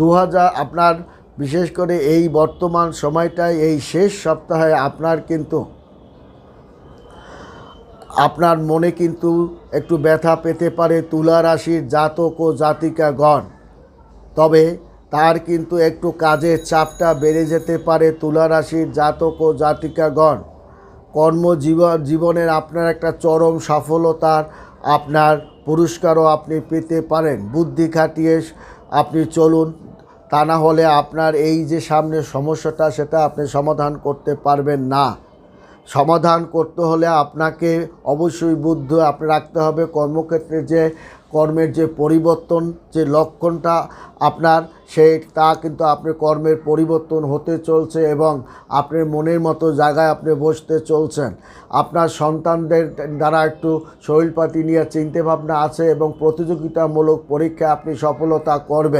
দু হাজার আপনার বিশেষ করে এই বর্তমান সময়টায়, এই শেষ সপ্তাহে আপনার কিন্তু, আপনার মনে কিন্তু একটু ব্যথা পেতে পারে তুলা রাশির জাতক ও জাতিকাগণ। তবে তার কিন্তু একটু কাজের চাপটা বেড়ে যেতে পারে তুলা রাশির জাতক ও জাতিকাগণ। কর্মজীবন, জীবনের আপনার একটা চরম সফলতার আপনার পুরস্কারও আপনি পেতে পারেন। বুদ্ধি খাটিয়ে আপনি চলুন তা না হলে আপনার এই যে সামনে সমস্যাটা, সেটা আপনি সমাধান করতে পারবেন না। সমাধান করতে হলে আপনাকে অবশ্যই বুদ্ধ আপনি রাখতে হবে। কর্মক্ষেত্রে যে কর্মের যে পরিবর্তন, যে লক্ষণটা আপনার সেই তা কিন্তু আপনি কর্মের পরিবর্তন হতে চলছে এবং আপনার মনের মতো জায়গায় আপনি বসতে চলছেন। আপনার সন্তানদের দ্বারা একটু শরীরপাতি নিয়ে চিন্তাভাবনা আছে এবং প্রতিযোগিতামূলক পরীক্ষায় আপনি সফলতা করবেন।